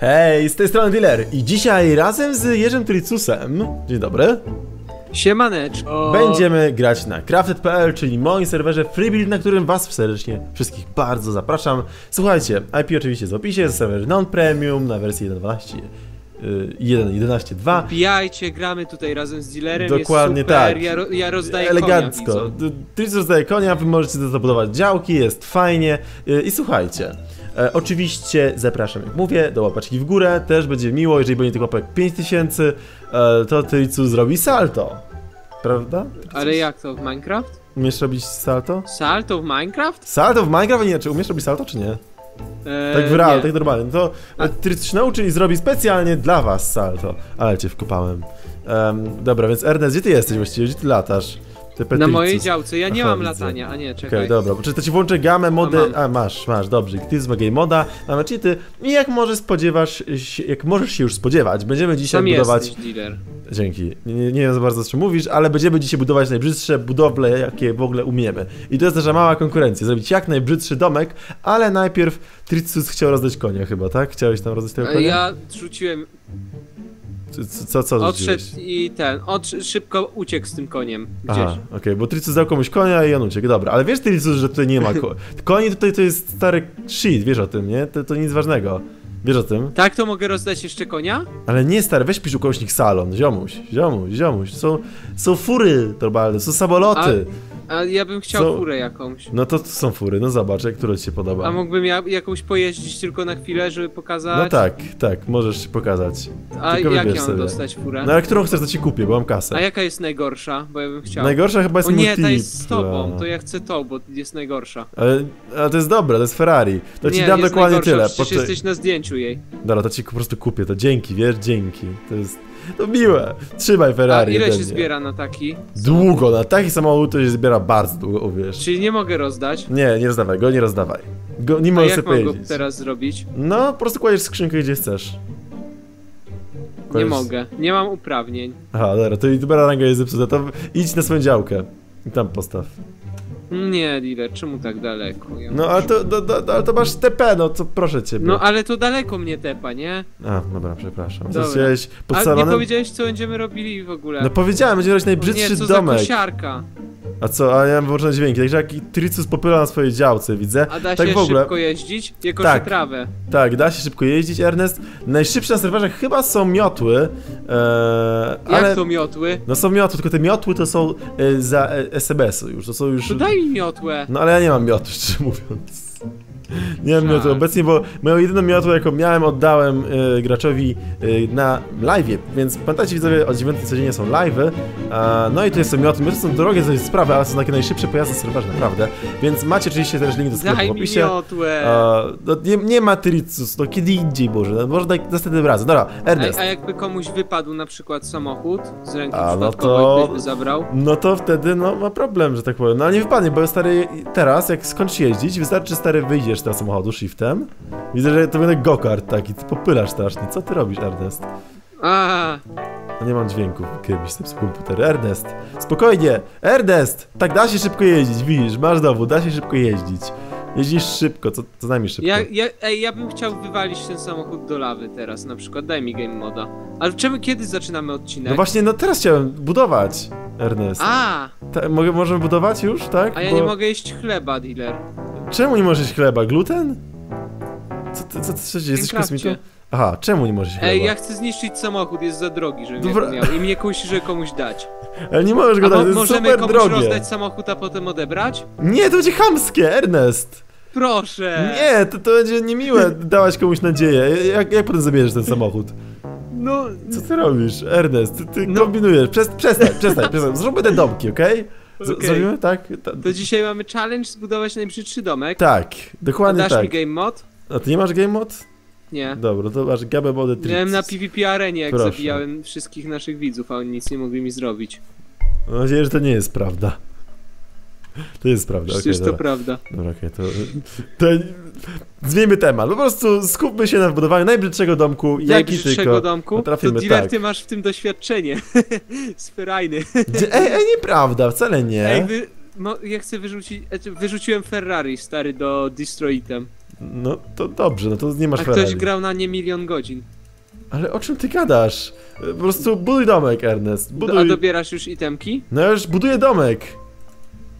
Hej, z tej strony Dealer i dzisiaj razem z Jerzym Tricusem, dzień dobry, Siemaneczko. będziemy grać na crafted.pl, czyli moim serwerze freebuild, na którym was serdecznie wszystkich bardzo zapraszam. Słuchajcie, IP oczywiście jest w opisie, jest serwer non-premium na wersji 1.12 y, 1.11.2 Wbijajcie, gramy tutaj razem z dealerem. Dokładnie super. tak. Ja, ro, ja rozdaję Elegancko. Konia. Tricus rozdaje konia, wy możecie zabudować działki, jest fajnie. Y, I słuchajcie, e, oczywiście zapraszam, jak mówię, do łapaczki w górę, też będzie miło, jeżeli będzie tych łapek 5000, e, to Tricus zrobi salto. Prawda? Ale jak to w Minecraft? Umiesz robić salto? Salto w Minecraft? Salto w Minecraft? Nie, czy umiesz robić salto, czy nie? Eee, Tak w realu, nie. tak normalnie. No to A- Tricus się nauczy i zrobi specjalnie dla was salto. Ale cię wkopałem. Em, dobra, więc Ernest, gdzie ty jesteś właściwie? Gdzie ty latasz? Ty Na mojej działce, ja nie Aha, mam widzę. latania, a nie, Okej, czekaj. dobra, bo czy to ci włączę gamę, mody... mam. A, masz, masz, dobrze. Z game moda, mamy cheaty i jak możesz spodziewasz się, jak możesz się już spodziewać, będziemy dzisiaj Sam budować... jesteś dealer. Dzięki. Nie, nie, nie wiem za bardzo, o czym mówisz, ale będziemy dzisiaj budować najbrzydsze budowle, jakie w ogóle umiemy. I to jest nasza mała konkurencja, zrobić jak najbrzydszy domek, ale najpierw Tricus chciał rozdać konia chyba, tak? Chciałeś tam rozdać tego A konia? Ja rzuciłem, Co, co, co, odszedł i ten, od, szybko uciekł z tym koniem gdzieś. Aha, okej, bo Tricus dał komuś konia i on uciekł, dobra. Ale wiesz Tricus, że tutaj nie ma ko Koni tutaj to jest stary shit, wiesz o tym, nie? To, to nic ważnego. Wiesz o tym? Tak, to mogę rozdać jeszcze konia? Ale nie stary, weź pisz ukośnik salon, ziomuś, ziomuś, ziomuś. Są, są fury normalne, są samoloty. A ja bym chciał Co? furę jakąś. No to, to są fury, no zobacz, jak która ci się podoba. A mógłbym ja, jakąś pojeździć tylko na chwilę, żeby pokazać? No tak, tak, możesz pokazać. A tylko jak ja mam dostać furę? No ale którą chcesz, to ci kupię, bo mam kasę. A jaka jest najgorsza? Bo ja bym chciał. Najgorsza chyba jest O nie, ta jest z tobą, to ja chcę tą, bo jest najgorsza. Ale, ale to jest dobre, to jest Ferrari. To ci nie, dam dokładnie najgorsza, tyle. Przecież Poczek- jesteś na zdjęciu jej. Dobra, to ci po prostu kupię, to dzięki, wiesz, dzięki. To jest, to miłe. Trzymaj A Ferrari ile ode się zbiera na taki? Długo, na taki samochód to się zbiera bardzo długo, uwierz. Czyli nie mogę rozdać? Nie, nie rozdawaj go, nie rozdawaj. Go, nie A możesz jak mam go powiedzieć. teraz zrobić? No, po prostu kładziesz skrzynkę gdzie chcesz. Nie Kładziesz- mogę, nie mam uprawnień. Aha, dobra, to i dobra ranga jest zepsuta, to idź na swoją działkę. I tam postaw. Nie, dealer, czemu tak daleko? Ja No, ale to, do, do, ale to masz TP, no co proszę ciebie. No ale to daleko mnie tepa, nie? A, dobra, przepraszam. Chciałeś pod A nie powiedziałeś co będziemy robili w ogóle. No powiedziałem, będziemy robić nie, najbrzydszy co domek. za kosiarka. A co, a ja mam wyłączone dźwięki, także jaki Tricus popyla na swojej działce, widzę. A da tak się w ogóle. szybko jeździć? Ja koszę Tak. trawę. Tak, da się szybko jeździć, Ernest. Najszybsze na serwerze chyba są miotły, e, Jak ale... to miotły? No są miotły, tylko te miotły to są e, za e, SMS-y już, to są już... To daj mi miotłę. No ale ja nie mam miotły, szczerze mówiąc. Nie mam Tak. miotły obecnie, bo moją jedyną miotłę, jaką miałem, oddałem e, graczowi e, na live'ie, więc pamiętajcie widzowie, o 9 codziennie są live'y, a, no i tu są miotły, miotły są drogie, to jest sprawa, ale są takie najszybsze pojazdy serwerze, naprawdę, więc macie oczywiście też link do sklepu w Daj opisie. miotłę. A, no, nie, nie ma Tricus, no kiedy indziej może, no, może daj następnym razem. Dobra, Ernest. A, a jakby komuś wypadł na przykład samochód z ręki A, no przypadkowo, to- zabrał? No to wtedy no ma problem, że tak powiem. No ale nie wypadnie, bo stary teraz, jak skończysz jeździć, wystarczy stary wyjdziesz tego samochodu shiftem. Widzę, że to będzie go-kart taki, ty popylasz strasznie. Co ty robisz, Ernest? A, nie mam dźwięków, kiedyś z komputer. Ernest, spokojnie! Ernest! Tak da się szybko jeździć, widzisz, masz dowód, da się szybko jeździć. Jeździsz szybko, co, co najmniej szybko. ja, ja, ej, ja bym chciał wywalić ten samochód do lawy teraz na przykład, daj mi game moda. Ale czemu, kiedy zaczynamy odcinek? No właśnie, no teraz chciałem budować, Ernest. A, Ta, mogę, możemy budować już, tak? a ja Bo- nie mogę jeść chleba, dealer. Czemu nie możesz chleba? Gluten? Co ty, co ty, co ty jesteś kosmitą? Aha, czemu nie możesz chleba? Ej, ja chcę zniszczyć samochód, jest za drogi, żebym Dobra. ja miał. I mnie kusi, że komuś dać. Ale nie możesz go A dać, mo to jest możemy super komuś drogie. rozdać samochód, a potem odebrać? Nie, to będzie chamskie, Ernest! Proszę! Nie, to, to będzie niemiłe dawać komuś nadzieję. Jak, jak potem zabierzesz ten samochód? No, Co ty robisz, Ernest? Ty, ty No. kombinujesz. Przes przestań, przestań, przestań. Zróbmy te domki, okej? Z- Okej. Zrobimy tak? Ta, to dzisiaj mamy challenge zbudować najbrzydszy domek. tak, dokładnie dasz tak. mi game mod? A ty nie masz game mod? Nie. Dobra, to masz Gabe Mode Miałem na PvP arenie, jak Proszę. zabijałem wszystkich naszych widzów, a oni nic nie mogli mi zrobić. Mam nadzieję, że to nie jest prawda. To jest prawda, Przecież to dobra. prawda. Dobra, okej, to... to... Zmieńmy temat, po prostu skupmy się na budowaniu najbrzydszego domku, jaki Najbliższego tylko domku? potrafimy, to dealer, tak. ty masz w tym doświadczenie. Sferajny. Ej, ej, nieprawda, wcale Ej, nie. wy, no, ja chcę wyrzucić, znaczy, wyrzuciłem Ferrari, stary, do Destroyitem. No to dobrze, no to nie masz A ktoś Ferrari. grał na nie milion godzin. Ale o czym ty gadasz? Po prostu buduj domek, Ernest. A Buduj. dobierasz już itemki? No już buduję domek.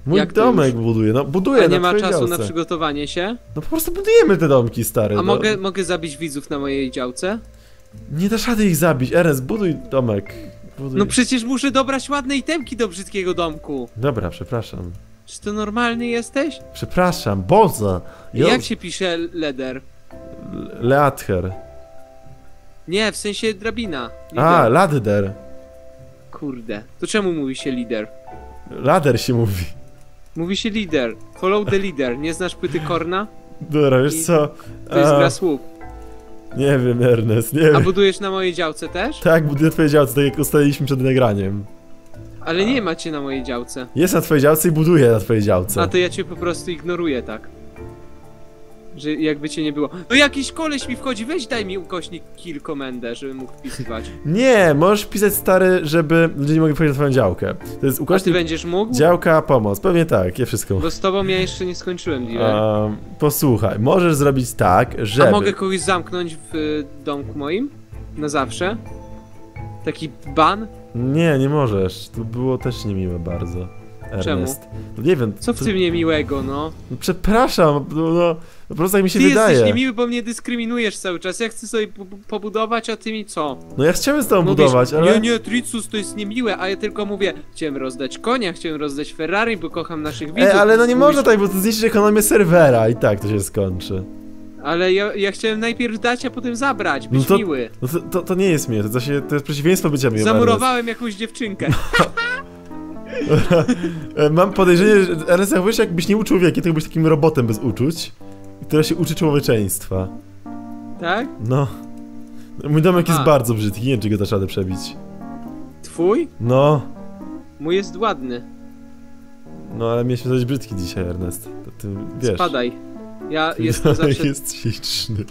Mój Jak domek już? buduję, no buduję A na nie ma czasu na działce. przygotowanie się? No po prostu budujemy te domki, stary. A no. mogę, mogę zabić widzów na mojej działce? Nie dasz rady ich zabić, Ernest, buduj domek. Buduj. No przecież muszę dobrać ładne itemki do brzydkiego domku. Dobra, przepraszam. Czy to normalny jesteś? Przepraszam, Boże. Jo- Jak się pisze leder? Leather. Nie, w sensie drabina. A, Lider. ladder. Kurde. To czemu mówi się lider? Ladder się mówi. Mówi się lider. Follow the leader. Nie znasz płyty Korna? Dobra, wiesz I- co? To jest A, gra słów. Nie wiem, Ernest, nie A wiem. budujesz na mojej działce też? Tak, buduję twojej działce, tak jak ustaliliśmy przed nagraniem. Ale nie macie na mojej działce. Jest na twojej działce i buduję na twojej działce. A to ja cię po prostu ignoruję, tak? Że jakby cię nie było. No jakiś koleś mi wchodzi, weź daj mi ukośnik kill komendę, żebym mógł wpisywać. Nie, możesz pisać stary, żeby ludzie nie mogli wchodzić na twoją działkę. To jest A ty ukośnik będziesz mógł? działka, pomoc. Pewnie tak, ja wszystko. Bo z tobą ja jeszcze nie skończyłem dealer. Um, posłuchaj, możesz zrobić tak, żeby... A mogę kogoś zamknąć w y, domku moim? Na zawsze? Taki ban? Nie, nie możesz. To było też niemiłe bardzo. Ernest. No nie wiem. Co w to- tym niemiłego, no? No, przepraszam, no, no po prostu tak mi się Ty wydaje. jesteś niemiły, bo mnie dyskryminujesz cały czas. Ja chcę sobie po- po- pobudować, a ty mi co? No ja chciałem z tobą Mówisz, budować, ale... Nie, nie, Tricus to jest niemiłe, a ja tylko mówię, chciałem rozdać konia, chciałem rozdać Ferrari, bo kocham naszych widzów. Ej, ale no nie Mówisz, można tak, bo to zniszczysz ekonomię serwera i tak to się skończy. Ale ja, ja chciałem najpierw dać, a potem zabrać, być No to- miły. No to, to, to nie jest miłe, to, się, to jest przeciwieństwo bycia miłym. Zamurowałem jakąś dziewczynkę. Ernest. Mam podejrzenie, że Ernest, jak wiesz, jakbyś nie uczył wieki, to byłbyś takim robotem bez uczuć, które się uczy człowieczeństwa. tak? No. Mój domek jest Aha. bardzo brzydki, nie wiem, czy go dasz radę przebić. Twój? No. Mój jest ładny. No, ale mieliśmy coś brzydki dzisiaj, Ernest. Ty wiesz. Spadaj. Ja Twój jestem zawsze... jest śliczny.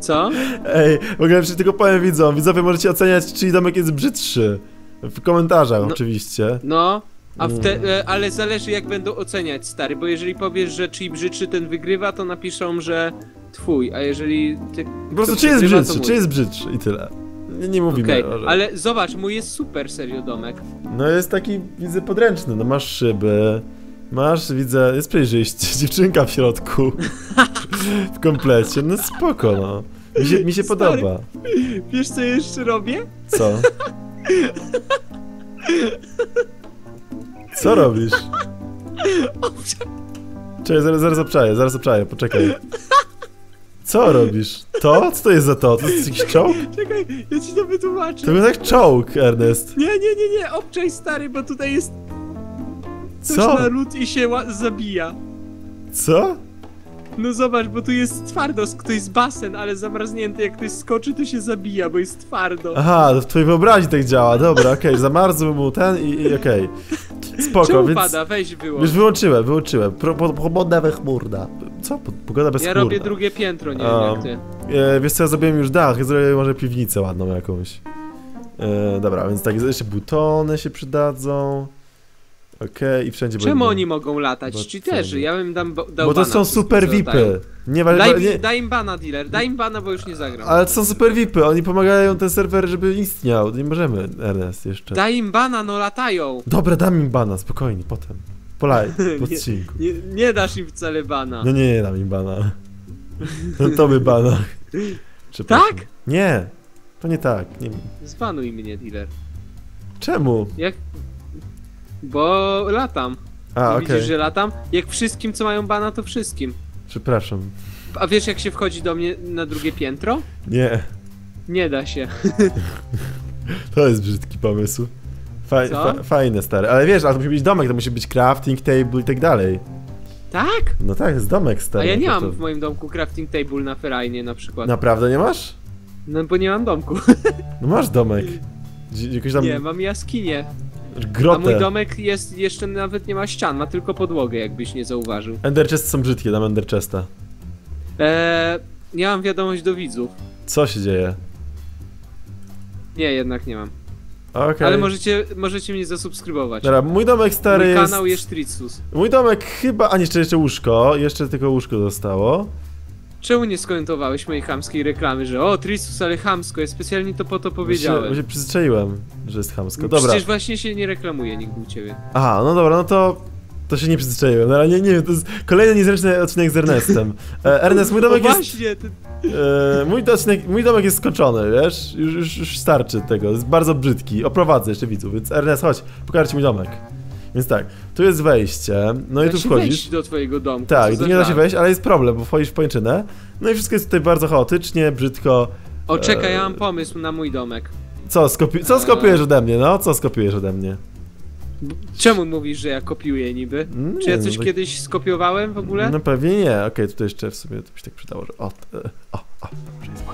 Co? Ej, w ogóle przecież tylko powiem widzom, widzowie możecie oceniać, czyj domek jest brzydszy. W komentarzach No. oczywiście. No, a Mm. wte, e, ale zależy jak będą oceniać, stary, bo jeżeli powiesz, że czyj brzydszy ten wygrywa, to napiszą, że twój, a jeżeli ty... Po prostu czy jest brzydszy, mój. czy jest brzydszy i tyle. Nie, nie mówimy. Okej, o, że- ale zobacz, mój jest super serio domek. No jest taki, widzę, podręczny, no masz szyby, masz, widzę, jest przejrzyście, dziewczynka w środku, w komplecie, no spoko, no. Mi się, mi się Stary. podoba. Wiesz co jeszcze robię? Co? Co robisz? Czekaj, zaraz, zaraz obczaję, zaraz obczaję, poczekaj. Co robisz? To? Co to jest za to? To jest jakiś czołg? Czekaj, ja ci to wytłumaczę. To wygląda jak czołg, Ernest. Nie, nie, nie, nie, obczaj stary, bo tutaj jest coś Co? na lód i się zabija. Co? No zobacz, bo tu jest twardo, to jest basen, ale zamarznięty, jak ktoś skoczy, to się zabija, bo jest twardo. Aha, to w twojej wyobraźni tak działa, dobra, okej, zamarzł mu ten i, i okej. Spoko, Czemu więc... pada? Weź wyłącz. Już wyłączyłem, wyłączyłem. Pogoda chmurna. Co? Po- Pogoda bez Ja chmurna. robię drugie piętro, nie wiem jak ty. E, wiesz co, ja zrobiłem już dach, ja zrobię może piwnicę ładną jakąś. E, dobra, więc tak, jeszcze butony się przydadzą. Okej, i wszędzie Czemu będą- oni mogą latać? bo Cheaterzy, ja bym dam, dał Bo to bana są super. VIPy. Nie, wa- Daj, nie, daj im bana, dealer, daj im bana, bo już nie zagram. ale to są super VIPy, oni pomagają ten serwer, żeby istniał. Nie możemy, Ernest, jeszcze. Daj im bana, no latają. Dobra, dam im bana, spokojnie, potem. Polaj, po Nie. odcinku. Nie, nie dasz im wcale bana. No nie, nie dam im bana. No to by bana. Tak? Nie, to nie tak. Nie. Zbanuj mnie, dealer. Czemu? Jak... Bo latam. A, Nie okej. Widzisz, że latam? Jak wszystkim, co mają bana, to wszystkim. Przepraszam. A wiesz, jak się wchodzi do mnie na drugie piętro? Nie, Nie da się. to jest brzydki pomysł. Faj, Co? fa, fajne, stare. Ale wiesz, ale to musi być domek, to musi być crafting table i tak dalej. Tak? No tak, jest domek stary. A ja nie no mam to- w moim domku crafting table na ferajnie na przykład. Naprawdę nie masz? No bo nie mam domku. No masz domek. Gdzie- Jakoś tam Nie, mam jaskinię. A grotę. mój domek jest jeszcze nawet nie ma ścian, ma tylko podłogę, jakbyś nie zauważył. Ender chesty są brzydkie, dam ender chesta. Eee, ja mam wiadomość do widzów. Co się dzieje? Nie, jednak nie mam. Okej. Ale możecie, możecie mnie zasubskrybować. Dobra, mój domek stary Mój jest... kanał jest Tritsus. Mój domek chyba... A nie, jeszcze, jeszcze łóżko. Jeszcze tylko łóżko zostało. Czemu nie skomentowałeś mojej chamskiej reklamy, że o, Tritsus, ale chamsko, ja specjalnie to po to powiedziałem. Bo się przyzwyczaiłem, że jest chamsko. No Dobra. Przecież właśnie się nie reklamuje nigdy u ciebie. Aha, no dobra, no to... To się nie przyzwyczaiłem, no ale nie, nie wiem, to jest kolejny niezręczny odcinek z Ernestem. E, Ernest, mój O domek jest... właśnie, ty... E, mój, odcinek, mój domek jest skończony, wiesz? Już, już, już starczy tego, jest bardzo brzydki. Oprowadzę jeszcze widzów, więc Ernest, chodź, pokażę ci mój domek. Więc tak, tu jest wejście, no i da tu się wchodzisz. wejść do twojego domku. Tak, tu nie da się wejść, ale jest problem, bo wchodzisz w pajęczynę. No i wszystko jest tutaj bardzo chaotycznie, brzydko. O, czekaj, ja mam pomysł na mój domek. Co, skopi co Eee. skopiujesz ode mnie, no? Co skopiujesz ode mnie? Czemu mówisz, że ja kopiuję niby? Nie, Czy ja no coś tak- kiedyś skopiowałem w ogóle? No pewnie nie, okej, tutaj jeszcze w sumie to by się tak przydało, że o, e, o, o, dobrze jest.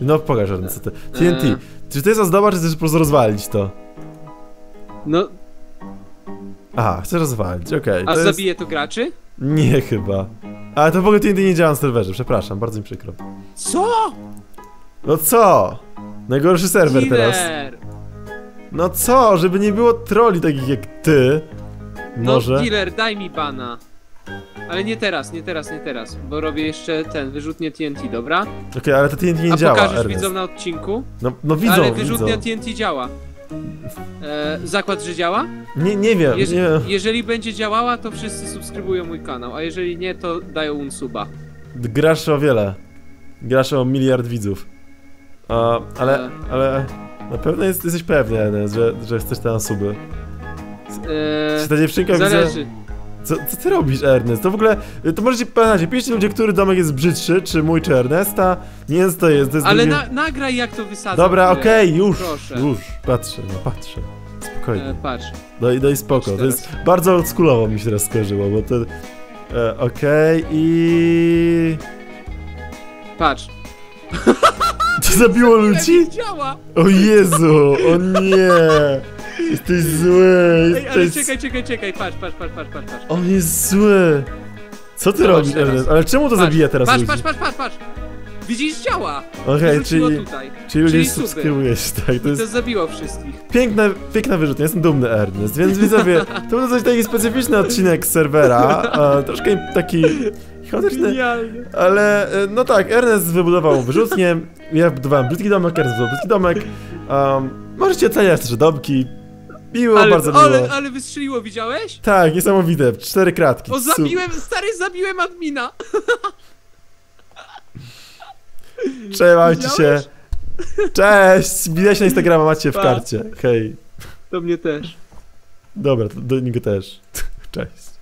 No pokaż co to. TNT, czy to jest ozdoba, czy chcesz po prostu rozwalić to? No, Aha, chcesz rozwalić, okej. a to jest... zabije to graczy? Nie chyba. Ale to w ogóle TNT nie działa na serwerze, przepraszam, bardzo mi przykro. Co? No co? Najgorszy serwer teraz. No co, żeby nie było troli takich jak ty. Może. No, dealer, daj mi bana. Ale nie teraz, nie teraz, nie teraz, bo robię jeszcze ten, wyrzutnie TNT, dobra? Okej, ale to TNT nie A działa, pokażesz Ernest. widzom na odcinku? No, no widzą, Ale widzą. wyrzutnia TNT działa. E, zakład, że działa? Nie, nie wiem, Jeż nie wiem. jeżeli będzie działała, to wszyscy subskrybują mój kanał, a jeżeli nie, to dają unsuba. Grasz o wiele. Grasz o miliard widzów. A, ale, E. ale... Na pewno jest, jesteś pewny, że, że chcesz te suby. E, Czy ta dziewczynka widzę... Co, co ty robisz, Ernest? To w ogóle... To możecie pamiętać, piszcie ludzie, który domek jest brzydszy, czy mój, czy Ernesta. Nie co to jest, to jest Ale drugie- na, nagraj jak to wysadzam. Dobra, okej, już, Proszę. już, patrzę, no patrzę. Spokojnie. E, patrz. Daj, daj spoko, to jest bardzo oldschoolowo mi się teraz skojarzyło, bo to... E, Okej i... Patrz. To zabiło ludzi? O Jezu, o nie! Jesteś zły, Ej, ale jesteś... czekaj, czekaj, czekaj, patrz, patrz, patrz, patrz, patrz. patrz. On jest zły! Co ty Zobacz robisz, teraz. Ernest? Ale czemu to Patrz, zabija teraz patrz, ludzi? patrz, patrz, patrz, patrz. Widzisz, działa! Okej, Wyrzuciło czyli, tutaj. czyli ludzie czyli suby. subskrybujesz, tak? To to jest zabiło wszystkich. piękna, piękna wyrzutnia, jestem dumny Ernest, więc widzowie, to był dosyć taki specyficzny odcinek z serwera, e, troszkę taki chaotyczny, ale e, no tak, Ernest wybudował wyrzutnię, ja budowałem brzydki domek, Ernest budował brzydki domek, um, możecie oceniać też domki, miło, Ale, bardzo miło. ale, ale wystrzeliło, widziałeś? Tak, niesamowite, cztery kratki. O, zabiłem, stary, zabiłem admina. Trzymajcie się. Cześć! Widać na Instagrama macie w Pa. karcie. Hej. To mnie też. Dobra, do niego też. Cześć.